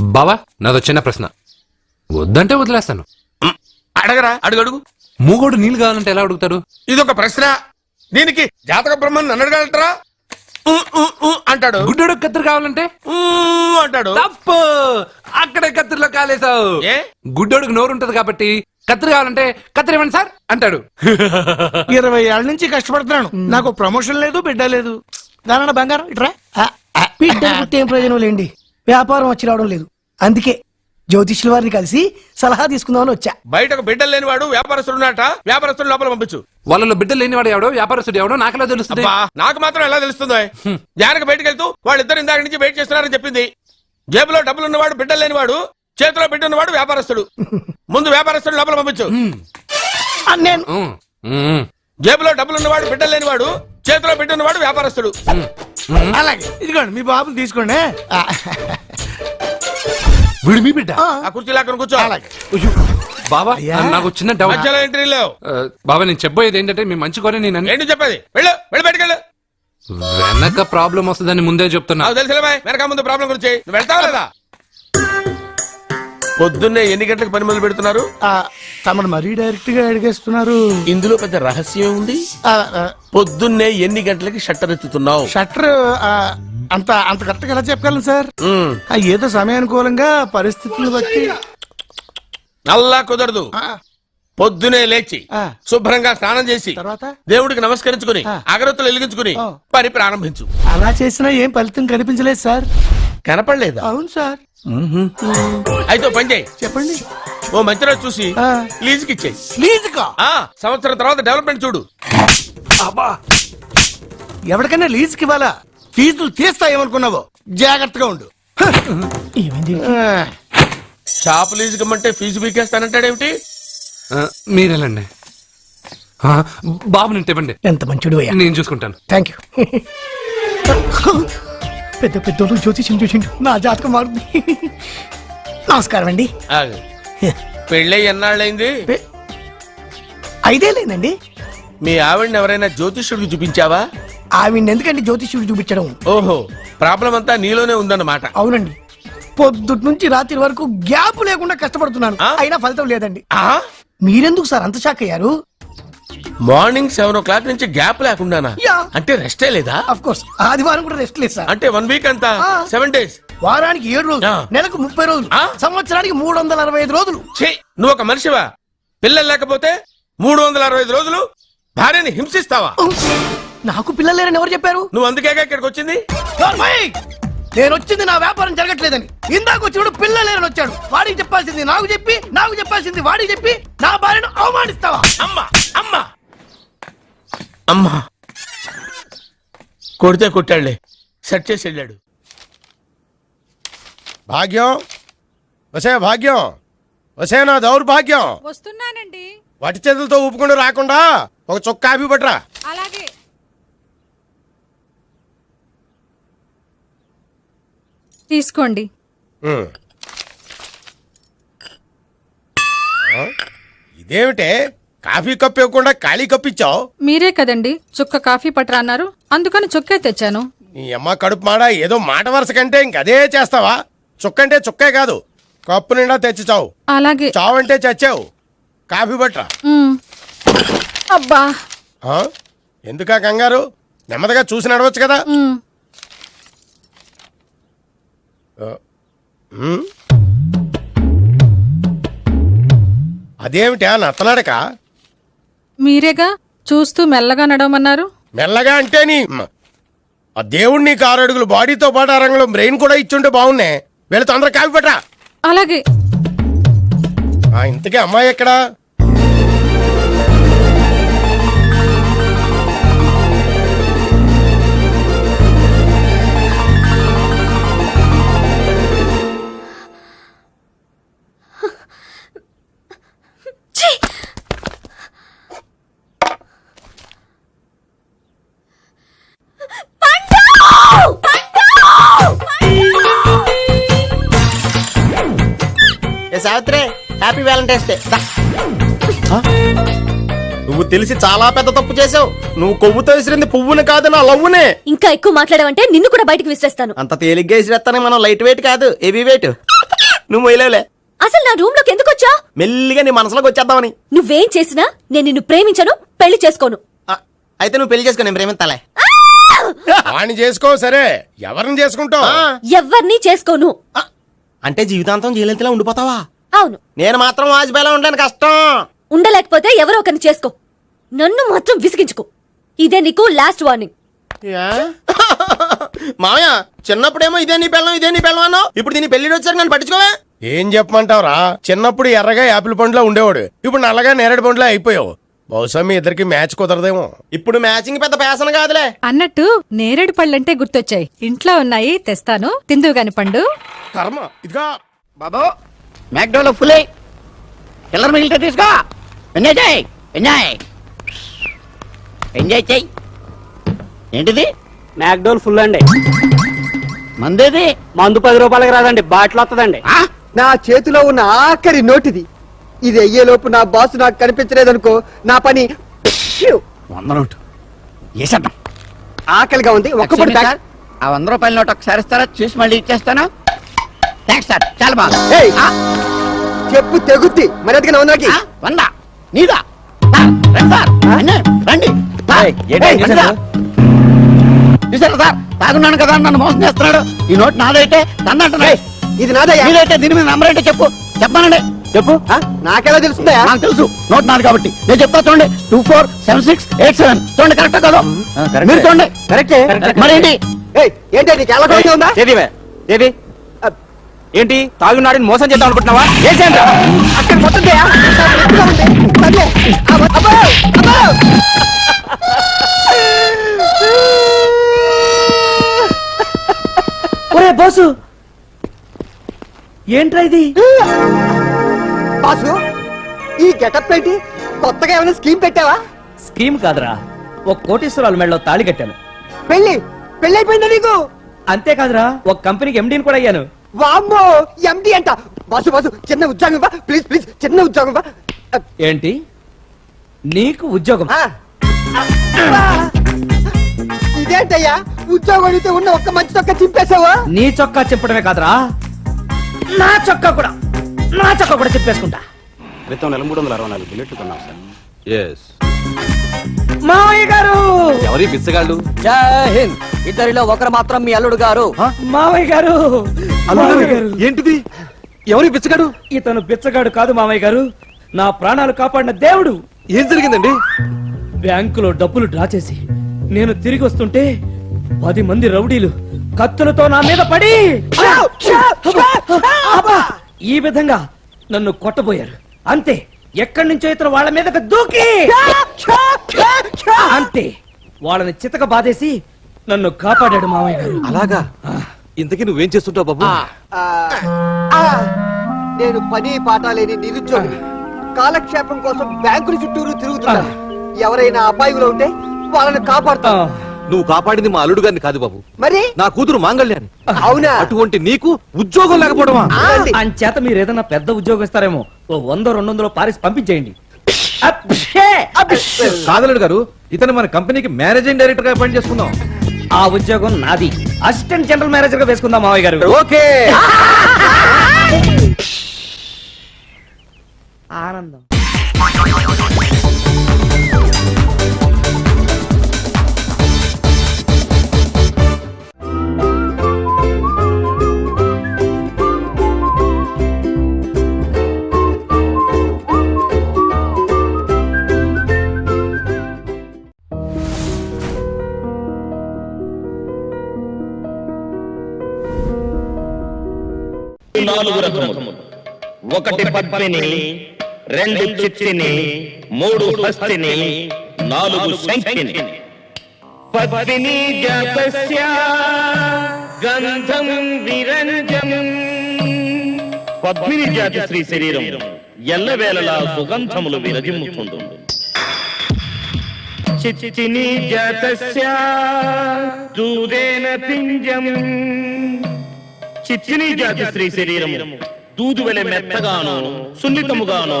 బావా నాదో చిన్న ప్రశ్న. వద్దంటే వదిలేస్తాను. అడగరా? అడుగు అడుగు. మూగోడు నీళ్ళు కావాలంటే ఎలా అడుగుతాడు? ఇదొక ప్రశ్న. దీనికి జాతక బ్రహ్మను నన్ను అడగలటరా? అంటాడు. గుడ్డోడు కత్తిరి కావాలంటే? అంటాడు. తప్పు! అక్కడే కత్తిరిలో కాలేసావు ఏ? గుడ్డోడికి నోరు ఉంటది కాబట్టి కత్తిరి కావాలంటే కత్తిరి ఇవ్వండి సార్ అంటాడు. ఇరవై ఏళ్ళ నుంచి కష్టపడుతున్నాను. నాకు ప్రమోషన్ లేదు బిడ్డ లేదు. దానన్న బంగారం ఇట్రా. ఏం ప్రయోజనం లేండి? వ్యాపారం వచ్చి రావడం లేదు. అందుకే జ్యోతిష్యుల వారిని కలిసి సలహా తీసుకుందామని వచ్చా. బయటకు బిడ్డలు లేనివాడు వ్యాపారస్తుడు ఉన్నట వ్యాపారస్తుడు లోపల పంపించు. వాళ్ళలో బిడ్డలు లేనివాడు ఎవడో? వ్యాపారస్తుడు ఎవడో? నాకెలా తెలుస్తుంది? అబ్బా నాకు మాత్రం ఎలా తెలుస్తుందో? జానకి బయటకు వెళ్తూ వాళ్ళిద్దరు ఇందాక నుంచి వెయిట్ చేస్తున్నారని చెప్పింది. జేబులో డబ్బులు ఉన్నవాడు బిడ్డలు లేనివాడు చేతిలో బిడ్డ ఉన్నవాడు వ్యాపారస్తుడు. ముందు వ్యాపారస్తుడు లోపల పంపించు. నేను జేబులో డబ్బులు ఉన్నవాడు బిడ్డలు లేనివాడు చేతిలో బిడ్డ ఉన్నవాడు వ్యాపారస్తుడు. అలాగే. ఇదిగోండి మీ బాబుని తీసుకోండి. వీడు మీ బిడ్డ? ఆ కుర్చీ లాక్కను కూర్చో. అలాగే. బావా నాకు చిన్న డౌట్ మధ్యలో ఎంట్రీ లేవు. బావా నేను చెప్పబోయేది ఏంటంటే మీ మంచి కోరే నేను అన్ని- ఏంటి చెప్పేది? వెళ్ళు వెళ్ళి బయటకు వెళ్ళు. వెనక ప్రాబ్లం వస్తుందని ముందే చెప్తున్నా. నాకు తెలుసులే బాయ్ వెనక ముందు ప్రాబ్లం గురించి. నువ్వు వెళ్తావా లేదా? పొద్దున్నే ఎన్ని గంటలకు పని మొదలు పెడుతున్నారు? ఆ, తమరు మరీ డైరెక్ట్గా అడిగేస్తున్నారు. ఇందులో పెద్ద రహస్యం ఉంది. ఆ, ఆ, పొద్దున్నే ఎన్ని గంటలకి షట్టర్ ఎత్తుతున్నావు? షట్టర్ ఆ, అంత అంత కరెక్ట్ ఎలా చెప్పగలను సార్? ఉమ్, ఆ, ఏదో సమయానుకూలంగా పరిస్థితులను బట్టి. అల్లా కుదరదు. ఆ, పొద్దునే లేచి ఆ. శుభ్రంగా స్నానం చేసి తర్వాత? దేవుడికి నమస్కరించుకుని ఆ. అగరత్తులు వెలిగించుకుని ఆ. పని ప్రారంభించు. అలా చేసినా ఏం ఫలితం కనిపించలేదు సార్. కనపడలేదా? అవును సార్. అయితే ఓ పని చేయి. చెప్పండి. ఓ మంచి రోజు చూసి ఆ. లీజుకి ఇచ్చేయి. లీజుకా? ఆ సంవత్సరం తర్వాత డెవలప్మెంట్ చూడు. ఎవరికైనా లీజుకి ఇవ్వాలా? ఫీజులు తీస్తాయేమనుకున్నావో? జాగ్రత్తగా ఉండు. ఏమైంది? ఆ, షాప్ లీజుకి ఇమ్మంటే ఫీజు పీకేస్తానంటాడేమిటి? ఆ, మీరెళ్ళండి. ఆ, బాబు నేను ఇవ్వండి. ఎంత మంచుడు అయ్యా. నేను చూసుకుంటాను. థ్యాంక్ యూ పెద్ద పెద్దోళ్ళు జ్యోతిష్యం చూసిండు నా జాతకం మారుంది నమస్కారం అండి. ఆగు. పెళ్ళై ఎన్నాళ్ళైంది? పె- ఐదే లేదండి మీ ఆవిడని ఎవరైనా జ్యోతిష్యుడికి చూపించావా? ఆవిడ ఎందుకండి జ్యోతిష్యుడు చూపించడం? ఓహో ప్రాబ్లం అంతా నీలోనే ఉందన్నమాట. అవునండి. పొద్దుటి నుంచి రాత్రి వరకు గ్యాప్ లేకుండా కష్టపడుతున్నాను. ఆ? అయినా ఫలితం లేదండి. ఆ మీరెందుకు సార్ అంత షాక్ అయ్యారు? మార్నింగ్ సెవెన్ ఓ క్లాక్ నుంచి గ్యాప్ లేకుండానా? యా. అంటే రెస్టే లేదా? అఫ్ కోర్స్ ఆదివారం కూడా రెస్ట్ లేదు సార్. అంటే వన్ వీక్ అంతా? ఆ. Seven days? వారానికి ఏడు రోజులు ఆ. నెలకు ముప్పై రోజులు ఆ? సంవత్సరానికి మూడు వందల అరవై ఐదు రోజులు. ఛీ నువ్వు ఒక మనిషివా? పిల్లలు లేకపోతే మూడు వందల అరవై ఐదు రోజులు భార్యని హింసిస్తావా? ఉహ్. నాకు పిల్లలు లేరని ఎవరు చెప్పారు? నువ్వు అందుకేగా ఇక్కడికి వచ్చింది? నార్మల్! నేను వచ్చింది నా వ్యాపారం జరగట్లేదని. ఇందాక వచ్చినప్పుడు పిల్లలు లేరని వచ్చాడు. వాడికి చెప్పాల్సింది నాకు చెప్పి నాకు చెప్పాల్సింది వాడికి చెప్పి నా భార్యను అవమానిస్తావా? అమ్మా అమ్మా. అమ్మా. కొడితే కొట్టాడులే. సెట్ చేసి వెళ్ళాడు. భాగ్యం. వసే భాగ్యం. వసే నా దౌర్భాగ్యం. వస్తున్నానండి. వటి చేతులతో ఊపుకుండా రాకుండా ఒక చొక్క కాఫీ పట్రా అలాగే. తీసుకోండి. ఉమ్. ఆ? ఇదేమిటే? కాఫీ కప్పు ఇవ్వకుండా ఖాళీ కప్పు ఇచ్చావు? మీరే కదండి చుక్క కాఫీ పట్రా అన్నారు. అందుకని చుక్కే తెచ్చాను. నీ అమ్మ కడుపు మాడ ఏదో మాట వరుస కంటే ఇంకదే చేస్తావా? చుక్కంటే చుక్కే కాదు. కప్పు నిండా తెచ్చి చావు అలాగే చావంటే చచ్చావు. కాఫీ పట్రా. అబ్బా. ఆ? ఎందుకా కంగారు? నెమ్మదిగా చూసి నడవచ్చు కదా. ఉమ్? అదేమిటా నత్తనడక మీరేగా చూస్తూ మెల్లగా నడవమన్నారు? మెల్లగా అంటే నీ ఆ దేవుడు నీకు ఆరు అడుగులు బాడీతో పాటు ఆ రంగులో బ్రెయిన్ కూడా ఇచ్చుంటే బాగున్నే. వీళ్ళ తొందర కాపీ పట్రా. అలాగే. ఆ ఇంతకీ అమ్మాయి ఎక్కడా? Savitri happy Valentine's day. నువ్వు తెలిసి చాలా పెద్ద తప్పు చేసావు నువ్వు కొవ్వుతో విసిరింది పువ్వుని కాదు నా లవ్వునే. ఇంకా ఎక్కువ మాట్లాడావంటే నిన్ను కూడా బయటకు విసిరేస్తాను. అంత తేలిగ్గా విసిరేస్తానే మనం లైట్ వెయిట్ కాదు హెవీ వెయిట్ నువ్వు మొయ్యలేవులే. అసలు నా రూమ్లోకి ఎందుకు వచ్చా? మెల్లిగా నీ మనసులోకి వచ్చేద్దామని. నువ్వేం చేసినా నేను నిన్ను ప్రేమించను పెళ్ళి చేసుకోను. అయితే నువ్వు పెళ్ళి చేసుకో నేను ప్రేమిస్తాలే. వాణ్ణి చేసుకో సరే. ఎవరిని చేసుకుంటావు? ఎవ్వరినీ చేసుకోను. అంటే జీవితాంతం జయలలితలా ఉండిపోతావా? అవును. నేను మాత్రం వాజ్పేయిలా ఉండడానికి కష్టం. ఉండలేకపోతే ఎవరో ఒకరిని చేసుకో. నన్ను మాత్రం విసిగించుకో. ఇదే నీకు లాస్ట్ వార్నింగ్ మామయ్య చిన్నప్పుడేమో ఇదే నీ పెళ్ళం ఇదే నీ పెళ్ళం అన్నావు. ఇప్పుడు దీని పెళ్ళి వచ్చారు నన్ను పట్టించుకోవే. ఏం చెప్పమంటావురా? చిన్నప్పుడు ఎర్రగా యాపిల్ పండులో ఉండేవాడు. ఇప్పుడు నల్లగా నేరేడు పండులో అయిపోయావు. బహుశా మీ ఇద్దరికి మ్యాచ్ కుదరదేమో. ఇప్పుడు మ్యాచింగ్ పెద్ద పేసన కాదులే. అన్నట్టు నేరేడు పళ్ళంటే గుర్తొచ్చాయి. ఇంట్లో ఉన్నాయి తెస్తాను. తిందువు గాని పండు. కర్మ ఇదిగా. బాబు మ్యాక్డోలో ఫుల్ చిల్లర మిగిలితే తీసుకో. ఎంజాయ్ చేయి. ఎంజాయ్ ఎంజాయ్ చేయి. ఏంటిది? మ్యాక్డోల్ ఫుల్ అండి. మందేది? మందు పది రూపాయలకి రాదండి. బాటిల్ వస్తుందండి ఆ? నా చేతిలో ఉన్న ఆఖరి నోటిది. ఇది అయ్యేలోపు నా బాసు నాకు కనిపించలేదనుకో నా పని. వంద నోటు. వేసేద్దాం ఆకలిగా ఉంది. ఒక్క Excuse me, సార్. ఆ వంద రూపాయల నోట్ ఒకసారి ఇస్తారా? చూసి మళ్ళీ ఇచ్చేస్తాను? థ్యాంక్స్ సార్ చాలా బాగా ఏయ్! ఆ, చెప్పు తెగుద్ది. మరి అదిగా వందకి ఆ, వంద? నీదా? సార్, రండి సార్. రండి సార్, ఏయ్, రండి సార్. చూసారా సార్. తాగున్నాను కదా అని నన్ను మోసం చేస్తున్నాడు. ఈ నోట్ నాదైతే తన్నంటున్నాడు ఇది నాదయ్యా? మీరైతే దీని మీద నంబర్ ఏంటో చెప్పు. చెప్పానండి. చెప్పు? ఆ? నాకెలా తెలుస్తుందా నాకు తెలుసు. నోట్ నాది కాబట్టి. నేను చెప్తా చూడండి. Two four seven six eight seven. చూడండి కరెక్ట్ కదా? మీరు చూడండి. కరెక్టే. ఏయ్, ఏంటి నీకు ఎలా కొడుతూ ఉందా? ఏదివే ఏది ఏంటి? తాగున్నాడని మోసం చేద్దాం అనుకుంటున్నావా? ఏం చేయండి అక్కడ మొత్తం చేయా? ఎత్తుగా ఉంది. సర్లే. అబ్బో, అబ్బో, అబ్బో. ఒరే బాసు. ఏంట్రా ఇది? బాసు ఈ గెటప్ ఏంటి? కొత్తగా ఏమైనా స్కీమ్ పెట్టావా? స్కీమ్ కాదురా. ఒక కోటీశ్వరాలు మెడలో తాళి కట్టాను. పెళ్ళి పెళ్ళి అయిపోయిందా నీకు? అంతేకాదురా ఒక కంపెనీకి ఎండీని కూడా అయ్యాను. వామ్మో ఎండి అంట. బాసు బాసు చిన్న ఉద్యోగం ఇవ్వ. ప్లీజ్ ప్లీజ్ చిన్న ఉద్యోగం ఇవ్వ. ఏంటి? నీకు ఉద్యోగం. ఆ. అబ్బా. ఇదేంటయ్యా? ఉద్యోగం అడిగితే ఉన్న ఒక్క మంచి తొక్క చింపేశావా? నీ చొక్కా చెప్పడమే కాదురా. నా చొక్కా కూడా. నా చొక్కా కూడా చెప్పేసుకుంటా క్రితం నెల మూడు వందల అరవై నాలుగు బుల్లెట్లు కొన్నాం సార్. ఎస్ మావయ్య గారు! ఎవరి బిచ్చగాళ్ళు ఇద్దరిలో ఒకరు మాత్రం మీ అల్లుడు గారు. మావయ్య గారు! మావయ్య గారు ఏంటిది? ఎవరి బిచ్చగాడు ఇతను బిచ్చగాడు కాదు మామయ్య గారు. నా ప్రాణాలు కాపాడిన దేవుడు! ఏం జరిగిందండి? బ్యాంకులో డబ్బులు డ్రా చేసి నేను తిరిగి వస్తుంటే పది మంది రౌడీలు కత్తులతో నా మీద పడి! ఈ విధంగా నన్ను కొట్టబోయారు. అంతే. ఎక్కడి నుంచో ఇతను వాళ్ళ మీదకి దూకి! అంతే! వాళ్ళని చితక బాధేసి నన్ను కాపాడాడు మామయ్య గారు. అలాగా? ఇంతకీ నువ్వేం చేస్తుంటావు బాబు? నేను పని పాట లేని నిరుద్యోగిని కాలక్షేపం కోసం బ్యాంకుల చుట్టూరు తిరుగుతున్నా ఎవరైనా అబ్బాయిలో ఉంటే వాళ్ళని కాపాడుతా నువ్వు కాపాడింది మా అల్లుడు గారిని కాదు బాబు. మరి? నా కూతురు మాంగళ్యాన్ని. అవునా? అటువంటి నీకు ఉద్యోగం లేకపోవడమా. అంచేత మీరు ఏదైనా పెద్ద ఉద్యోగం ఇస్తారేమో ఓ వంద రెండు వందలు పారేసి పంపించేయండి! కాదలుడు గారు ఇతను మన కంపెనీకి మేనేజింగ్ డైరెక్టర్గా పని చేసుకుందాం. ఆ ఉద్యోగం నాది. అసిస్టెంట్ జనరల్ మేనేజర్గా వేసుకుందాం మావయ్య గారు. ఓకే. ఆనందం. నాలుగు రకములు ఒకటి పద్మిని రెండు చిత్తిని మూడు హస్తిని నాలుగు శంఖిని. పద్మిని జాతస్య గంధం విరంజం. పద్మిని జాతి శ్రీ శరీరం ఎల్లవేళలా సుగంధములు విరజిమ్ముతుండు చిత్తిని జాతస్య దూదేన పింజం. చిచ్చినీ జాతి స్త్రీ శరీరం దూదు వెలె మెత్తగాను సున్నితముగాను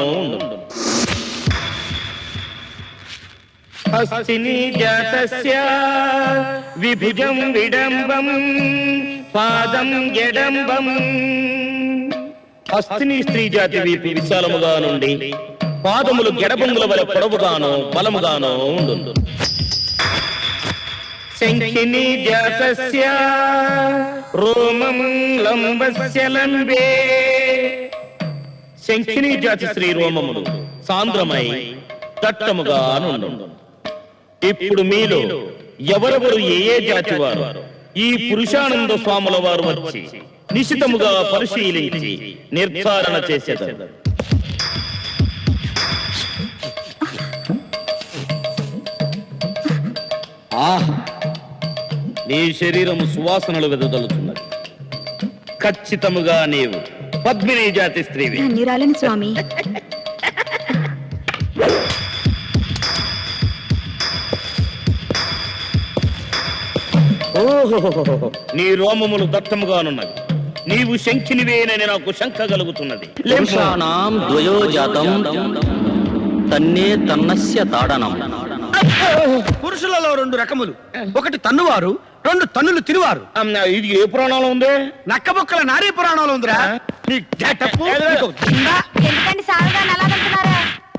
హస్తిని జాతస్య విభుజం విడంబం పాదం ఎడంబం. హస్తిని స్త్రీ జాతి వీపు విశాలముగా నుండి పాదములు గెడబంగుల వలె పొడవుగాను బలముగాను ఉండు శంఖిని జాతస్య రోమం లంబస్య లంబే. శంఖిని జాతి శ్రీ రోమములు సాంద్రమై దట్టముగా నుండు ఇప్పుడు మీలో ఎవరెవరు ఏ ఏ జాతి వారు ఈ పురుషానంద స్వాముల వారు వచ్చి నిశితముగా పరిశీలించి నిర్ధారణ చేసేదారు. ఆహా! నీ శరీరము సువాసనలు వెదజల్లుతున్నది. ఖచ్చితముగా నీవు పద్మిని జాతి స్త్రీవి. నిరాలని స్వామి. ఓహోహోహోహో. నీ రోమములు దట్టముగానున్నవి. నీవు శంఖినివేనని నాకు శంక కలుగుతున్నది. పురుషాణం ద్వయోజాతం. తన్నే తన్నస్య తాడనం. పురుషులలో రెండు రకములు. ఒకటి తన్నువారు రెండు తన్నులు తిరువారు అమ్, ఇది ఏ పురాణంలో ఉంది? నక్కబొక్కల నారీ పురాణంలో ఉందిరా. నీ getup, నీకు దిండ. ఎందుకండి సారగా నలాగంటున్నారా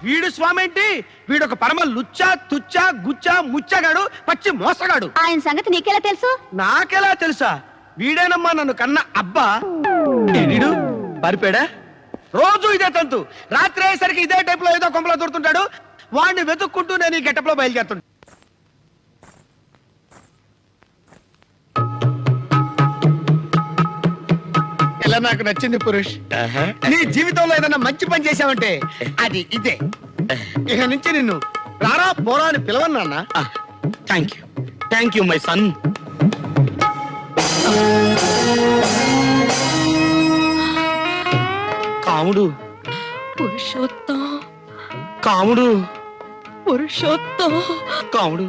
వీడు స్వామి ఏంటి వీడు ఒక పరమ లుచ్చా తుచ్చా గుచ్చా ముచ్చగాడు పచ్చి మోసగాడు. ఆయన సంగతి నీకెలా తెలుసు? నాకెలా తెలుసా? వీడేనమ్మా నన్ను కన్న అబ్బా. వీడు పరిపాడా రోజు ఇదే తంతు. రాత్రి అయ్యేసరికి ఇదే టైప్లో ఏదో కొంపలో దొరుకుతుంటాడు వాడిని వెతుక్కుంటూ నేను ఈ గెటప్లో బయలుదేరుతుంటా ఇలా నాకు నచ్చింది పురుష్. నీ జీవితంలో ఏదైనా మంచి పని చేశావంటే అది ఇదే. ఇక నుంచి నిన్ను రారా పోరా అని పిలవన్నా thank you thank you my son Kamudu. Purushottam. Kamudu. Purushottam. Kamudu.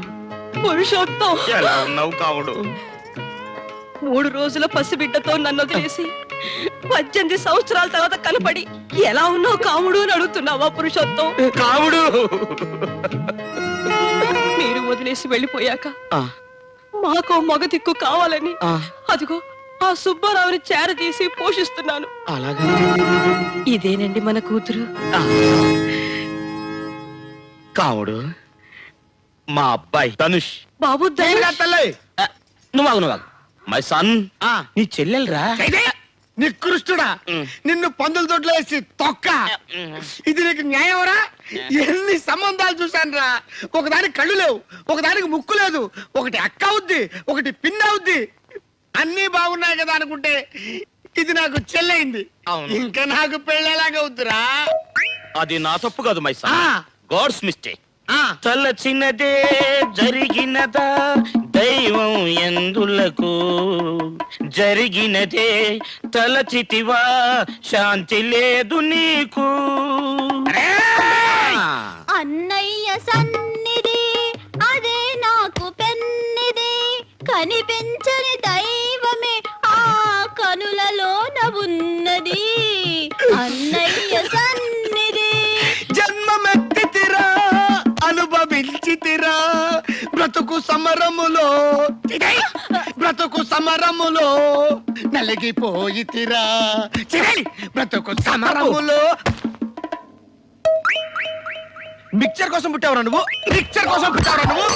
Purushottam. ఎలా ఉన్నావు కావుడు మూడు రోజుల పసిబిడ్డతో నన్ను వదిలేసి పద్దెనిమిది సంవత్సరాల తర్వాత కనపడి ఎలా ఉన్నావు కాముడు అని అడుగుతున్నావా పురుషోత్తం? కాముడు! మీరు వదిలేసి వెళ్ళిపోయాక ఆ. మాకో మగ దిక్కు కావాలని. అదిగో ఆ సుబ్బారావుని చేరదీసి పోషిస్తున్నాను. అలాగా? ఇదేనండి మన కూతురు. కావుడు మా అబ్బాయి ధనుష్ బాబు ఆ, నువ్వు ఆగు, నువ్వు ఆగు. మై సన్ ఆ. నీ చెల్లెలరా? నికృష్టుడా. నిన్ను పందుల దొడ్లో వేసి తొక్క. ఇది నీకు న్యాయమరా ఎన్ని సంబంధాలు చూశాను రా? ఒకదానికి కళ్ళు లేవు ఒకదానికి ముక్కు లేదు ఒకటి అక్క అవుద్ది ఒకటి పిన్ అవుద్ది. అన్ని బాగున్నాయి కదా అనుకుంటే ఇది నాకు చెల్లయింది. ఇంకా నాకు పెళ్ళేలాగా అవుద్దిరా అది నా తప్పు కాదు మై సన్ ఆ. God's mistake. ఆ, తలచినదే జరిగినదా దైవం ఎందులకు? జరిగినదే తలచితివా? శాంతి లేదు నీకు. అన్నయ్య సన్నిధి అదే నాకు పెన్నిది కనిపించని దైవమే ఆ కనులలోన ఉన్నది అన్నయ్య సన్నిధి బ్రతుకు సమరములో! బ్రతుకు సమరములో. నలిగిపోయితిరా చిరై! బ్రతుకు సమరములో. మిక్చర్ కోసం పుట్టావురా నువ్వు? మిక్చర్ కోసం పుట్టావురా నువ్వు?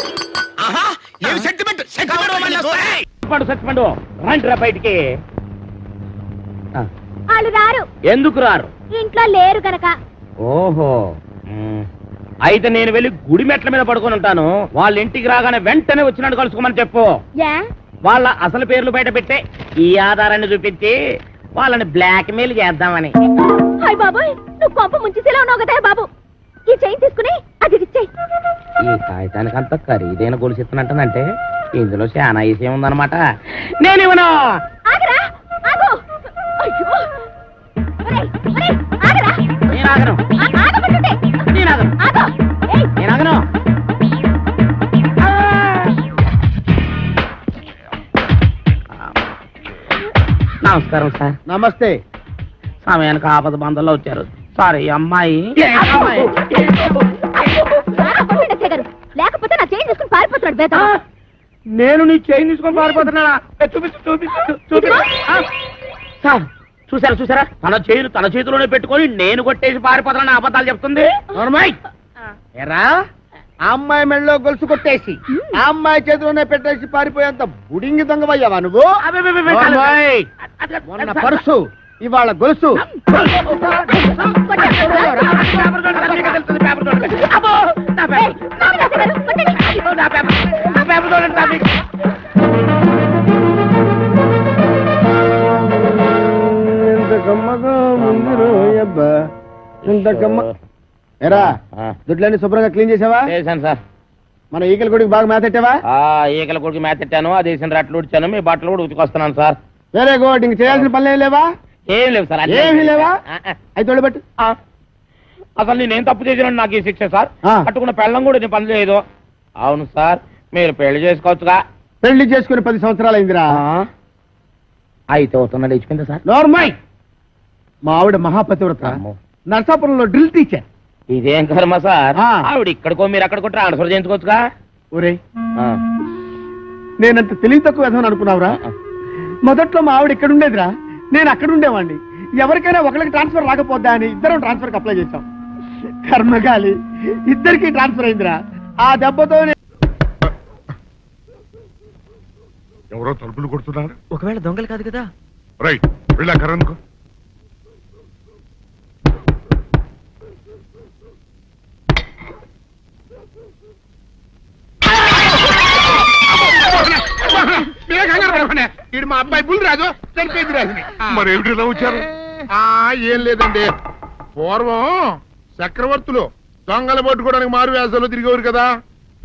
ఆహా! ఏమి సెంటిమెంట్ సెంటిమెంట్ సత్పండు సత్పండు రండిరా బయటికి. వాళ్ళు రారు. ఎందుకు రారు? ఇంట్లో లేరు గనక. ఓహో. అయితే నేను వెళ్ళి గుడి మెట్ల మీద పడుకొని ఉంటాను. వాళ్ళ ఇంటికి రాగానే వెంటనే వచ్చినట్టు కలుసుకోమని చెప్పు. వాళ్ళ అసలు పేర్లు బయట పెట్టే ఈ ఆధారాన్ని చూపించి వాళ్ళని బ్లాక్ మెయిల్ చేద్దామని. హాయ్ బాబోయ్ నువ్వు కొంప ముంచిసేలా ఉన్నావు కదా బాబు. ఈ చైన్ తీసుకుని అది ఇచ్చేయి. ఈ కాగితానికి అంత ఖరీదైన గొలుసు ఇస్తున్నట్టనంటే ఇందులో చాలా విషయం ఉందన్నమాట. నేను ఇవ్వను. ఆగరా ఆగు. అయ్యో. ఒరేయ్, ఒరేయ్, ఆగరా. నేను ఆగను. ఆగమంటుంటే. నేను ఆగను. నమస్కారం సార్. నమస్తే. సమయానికి ఆపద బంధంలో వచ్చారు. సారీ అమ్మాయి. గారు. లేకపోతే నా పారిపోతాడు బేట. నేను నీ చైన్ తీసుకొని పారిపోతున్నానా? ఏ, చూపించు చూపించు చూపించు ఆ, సార్ చూసారా చూసారా తన చేతులు తన చేతిలోనే పెట్టుకొని నేను కొట్టేసి పారిపోతానని అబద్ధాలు చెప్తుంది. ఎరా? ఆ అమ్మాయి మెళ్ళలో గొలుసు కొట్టేసి ఆ అమ్మాయి చేతిలోనే పెట్టేసి పారిపోయేంత బుడింగి దొంగవయ్యావా నువ్వు? మొన్న పర్సు ఇవాళ గొలుసు. ఎంత గమ్మగా ఉంది రోయబ్బా ఎంత గమ్మ ఎరా దుడ్లన్నీ శుభ్రంగా క్లీన్ చేసావా? చేశాను సార్. మన ఈకల గుడికి బాగా మేతెట్టావా ఆ ఈకల కొడుకు మేతెట్టాను ఆ దేశం రట్లు ఉడిచాను మీ బట్టలు కూడా ఉతికొస్తున్నాను సార్. వెరీ గుడ్ ఇంక చేయాల్సిన పనులు ఏం లేవా? ఏం లేవు సార్ ఏమీ లేవా. అయితే తోడబెట్టు ఆ. అసలు నేనేం తప్పు చేసినా నాకు ఈ శిక్ష సార్? ఆ. కట్టుకున్న పెళ్ళం కూడా నేను పని చేయదు అవును సార్ మీరు పెళ్ళి చేసుకోవచ్చుగా. పెళ్ళి చేసుకుని పది సంవత్సరాలు అయిందిరా. అయితే అవుతున్నాడు ఇచ్చిపోయిందా సార్? నార్మల్ మా ఆవిడ మహాపతివ్రత. నర్సాపురంలో డ్రిల్ టీచర్. ఇదేం కర్మ సార్? ఆ. ఆవిడ ఇక్కడికో మీరు అక్కడికో ట్రాన్స్ఫర్ చేయించుకోవచ్చుగా? ఒరే ఆ. నేనంత తెలివి తక్కువ విధం అనుకున్నావురా? మొదట్లో మా ఆవిడ ఇక్కడ ఉండేదిరా. నేను అక్కడ ఉండేవాడిని ఎవరికైనా ఒకరికి ట్రాన్స్ఫర్ రాకపోద్దా అని ఇద్దరం ట్రాన్స్ఫర్ అప్లై చేశాం. కర్మగాలి ఇద్దరికి ట్రాన్స్ఫర్ అయిందిరా. ఆ దెబ్బతో నే- ఎవరో తలుపులు కొడుతున్నారు? ఒకవేళ దొంగలు కాదు కదా. రైట్ వెళ్ళా కరణ్కు మా అబ్బాయి బుల్ చనిపోయింది రాజుని. మరి ఏమిటి ఇలా వచ్చారు? ఆ ఏం లేదండి. పూర్వం చక్రవర్తులు దొంగలు పట్టుకోవడానికి మారు వేసాల్లో తిరిగేవారు కదా.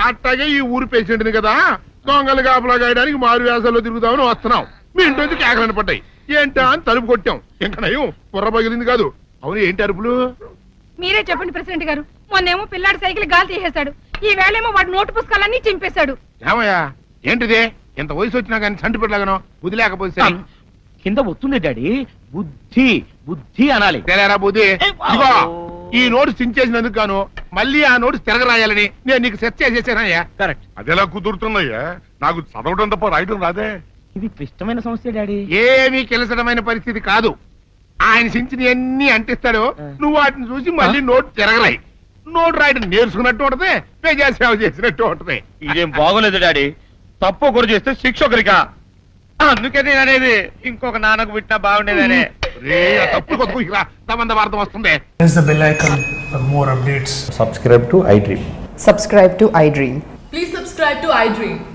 అట్టాగే ఈ ఊరు పేషెంట్ని కదా దొంగలు కాపలా గాయడానికి మారు వేసాల్లో తిరుగుదామని వస్తున్నాం. మీ ఇంటి నుంచి కేకలను పడ్డాయి ఏంటా అని తలుపు కొట్టాం. ఇంకా నయం బుర్ర పగిలింది కాదు. అవును ఏంటి అరుపులు? మీరే చెప్పండి ప్రెసిడెంట్ గారు. మొన్నేమో పిల్లాడి సైకిల్ గాలి తీసేశాడు. ఈ వేళేమో వాడి నోటు పుస్తకాలన్నీ చింపేశాడు. ఏమయ్యా? ఏంటిది? ఇంత వయసు వచ్చినా కానీ సంటి పెట్టలాగను వదిలేకపోతే సరే. కింద వస్తుంది డాడీ. బుద్ధి బుద్ధి అనాలి. తెలేరా బుద్ధి? ఇదిగో ఈ నోటు చించేసినందుకు గాను మళ్ళీ ఆ నోటు తిరగరాయాలని నేను నీకు సెట్ చేసేసానయ్యా. కరెక్ట్. అదెలా కుదురుతున్నాయ్యా నాకు చదవడం తప్ప రాయడం రాదే. ఇది క్లిష్టమైన సమస్య డాడీ. ఏమీ కిలసడమైన పరిస్థితి కాదు. ఆయన చించిన ఎన్ని అంటిస్తాడు నువ్వు వాటిని చూసి మళ్ళీ నోటు తిరగరాయి. నోటు రాయడం నేర్చుకున్నట్టు ఉంటది ప్రజా సేవ చేసినట్టు ఉంటది. ఇదేం బాగోలేదు డాడీ. తప్పు ఒకరు చేస్తే శిక్ష ఒకరికా? అందుకే నేను అనేది ఇంకొక నాన్నకు పుట్టినా బాగుండేదనే. కుయ్యరా సంబంధ వార్త వస్తుంది. Subscribe to iDream subscribe to iDream please